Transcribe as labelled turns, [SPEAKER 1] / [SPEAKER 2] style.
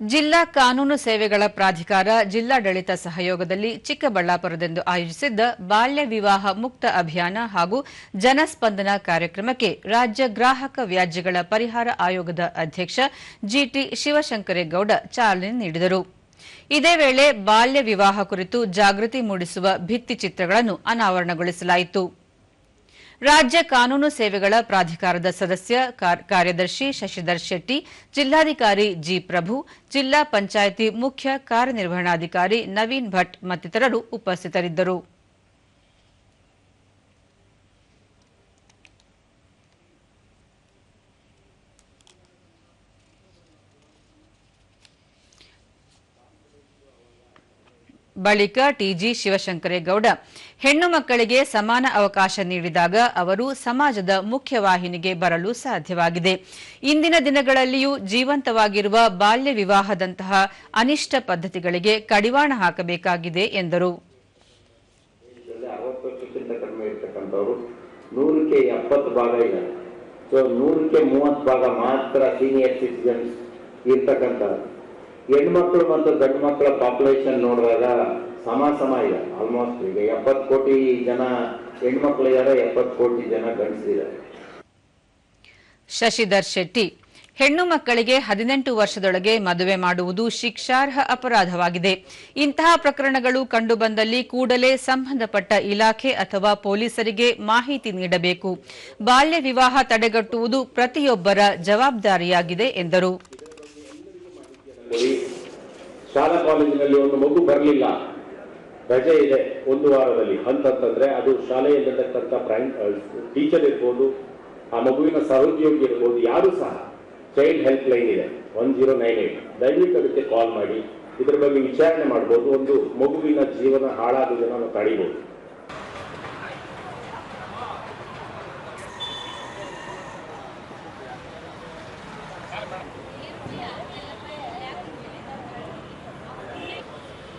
[SPEAKER 1] ಜಿಲ್ಲಾ ಕಾನೂನು ಸೇವೆಗಳ ಪ್ರಾಧಿಕಾರ ಜಿಲ್ಲಾಡಳಿತ ಸಹಯೋಗದಲ್ಲಿ ಚಿಕ್ಕಬಳ್ಳಾಪುರದಂದು ಆಯೋಜಿಸಿದ್ದ ಬಾಲ್ಯ ವಿವಾಹ ಮುಕ್ತ ಅಭಿಯಾನ ಹಾಗೂ ಜನಸ್ಪಂದನ ಕಾರ್ಯಕ್ರಮಕ್ಕೆ ರಾಜ್ಯ ಗ್ರಾಹಕ ವ್ಯಾಜ್ಯಗಳ ಪರಿಹಾರ ಆಯೋಗದ ಅಧ್ಯಕ್ಷ ಜಿಟಿ ಶಿವಶಂಕರೇಗೌಡ ಚಾಲನೆ ನೀಡಿದರು. ಇದೇ ವೇಳೆ ಬಾಲ್ಯ ವಿವಾಹ ಕುರಿತು ಜಾಗೃತಿ ಮೂಡಿಸುವ ಭಿತ್ತಿಚಿತ್ರಗಳನ್ನು ಅನಾವರಣಗೊಳಿಸಲಾಯಿತು. ರಾಜ್ಯ ಕಾನೂನು ಸೇವೆಗಳ ಪ್ರಾಧಿಕಾರದ ಸದಸ್ಯ, ಕಾರ್- ಕಾರ್ಯದರ್ಶಿ ಶಶಿಧರ್ ಶೆಟ್ಟಿ, ಜಿಲ್ಲಾಧಿಕಾರಿ ಜಿ ಪ್ರಭು, ಜಿಲ್ಲಾ ಪಂಚಾಯಿತಿ ಮುಖ್ಯ ಕಾರ್ಯನಿರ್ವಹಣಾಧಿಕಾರಿ ನವೀನ್ ಭಟ್ ಮತ್ತಿತರರು ಉಪಸ್ಥಿತರಿದ್ದರು. ಬಳಿಕ ಟಿಜಿ ಶಿವಶಂಕರೇಗೌಡ ಹೆಣ್ಣು ಮಕ್ಕಳಿಗೆ ಸಮಾನ ಅವಕಾಶ ನೀಡಿದಾಗ ಅವರು ಸಮಾಜದ ಮುಖ್ಯವಾಹಿನಿಗೆ ಬರಲು ಸಾಧ್ಯವಾಗಿದೆ. ಇಂದಿನ ದಿನಗಳಲ್ಲಿಯೂ ಜೀವಂತವಾಗಿರುವ ಬಾಲ್ಯ ವಿವಾಹದಂತಹ ಅನಿಷ್ಟ ಪದ್ಧತಿಗಳಿಗೆ ಕಡಿವಾಣ ಹಾಕಬೇಕಾಗಿದೆ ಎಂದರು.
[SPEAKER 2] ಸೊ ನೂರಕ್ಕೆ ಮೂವತ್ತು ಭಾಗ ಮಾತ್ರ ಸೀನಿಯರ್ ಸಿಟಿಸನ್ಸ್ ಇರ್ತಕ್ಕಂಥವ್ರು. ಹೆಣ್ಮಕ್ಳು ಮತ್ತು ಗಂಡು ಮಕ್ಕಳ ಪಾಪ್ಯುಲೇಷನ್ ನೋಡಿದಾಗ ಸಮ ಸಮ ಇದೆ ಆಲ್ಮೋಸ್ಟ್ ಈಗ ಎಪ್ಪತ್ತು ಕೋಟಿ ಜನ ಹೆಣ್ಮಕ್ಳು ಇದ್ದಾರೆ, ಎಪ್ಪತ್ತು ಕೋಟಿ ಜನ ಗಂಡಸಿದ್ದಾರೆ
[SPEAKER 1] ಶಶಿಧರ್ ಶೆಟ್ಟಿ, ಹೆಣ್ಣು ಮಕ್ಕಳಿಗೆ ಹದಿನೆಂಟು ವರ್ಷದೊಳಗೆ ಮದುವೆ ಮಾಡುವುದು ಶಿಕ್ಷಾರ್ಹ ಅಪರಾಧವಾಗಿದೆ. ಇಂತಹ ಪ್ರಕರಣಗಳು ಕಂಡುಬಂದಲ್ಲಿ ಕೂಡಲೇ ಸಂಬಂಧಪಟ್ಟ ಇಲಾಖೆ ಅಥವಾ ಪೊಲೀಸರಿಗೆ ಮಾಹಿತಿ ನೀಡಬೇಕು. ಬಾಲ್ಯ ವಿವಾಹ ತಡೆಗಟ್ಟುವುದು ಪ್ರತಿಯೊಬ್ಬರ ಜವಾಬ್ದಾರಿಯಾಗಿದೆ ಎಂದರು.
[SPEAKER 2] ಕೊಡಿ. ಶಾಲಾ ಕಾಲೇಜಿನಲ್ಲಿ ಒಂದು ಮಗು ಬರಲಿಲ್ಲ. ರಜೆ ಇದೆ ಒಂದು ವಾರದಲ್ಲಿ. ಅಂತಂತಂದ್ರೆ ಅದು ಶಾಲೆಯಲ್ಲಿರ್ತಕ್ಕಂಥ ಪ್ರೈಮ್ ಟೀಚರ್ ಇರ್ಬೋದು, ಆ ಮಗುವಿನ ಸಹೋದ್ಯೋಗಿ ಇರ್ಬೋದು, ಯಾರು ಸಹ ಚೈಲ್ಡ್ ಹೆಲ್ಪ್ ಲೈನ್ ಇದೆ. ಒನ್ ಜೀರೋ ನೈನ್ ಏಟ್ ದಯವಿಟ್ಟು ಅದಕ್ಕೆ ಕಾಲ್ ಮಾಡಿ. ಇದ್ರ ಬಗ್ಗೆ ವಿಚಾರಣೆ ಮಾಡ್ಬೋದು. ಒಂದು ಮಗುವಿನ ಜೀವನ ಹಾಳಾಗುವುದನ್ನು ನಾವು ತಡಿಬೋದು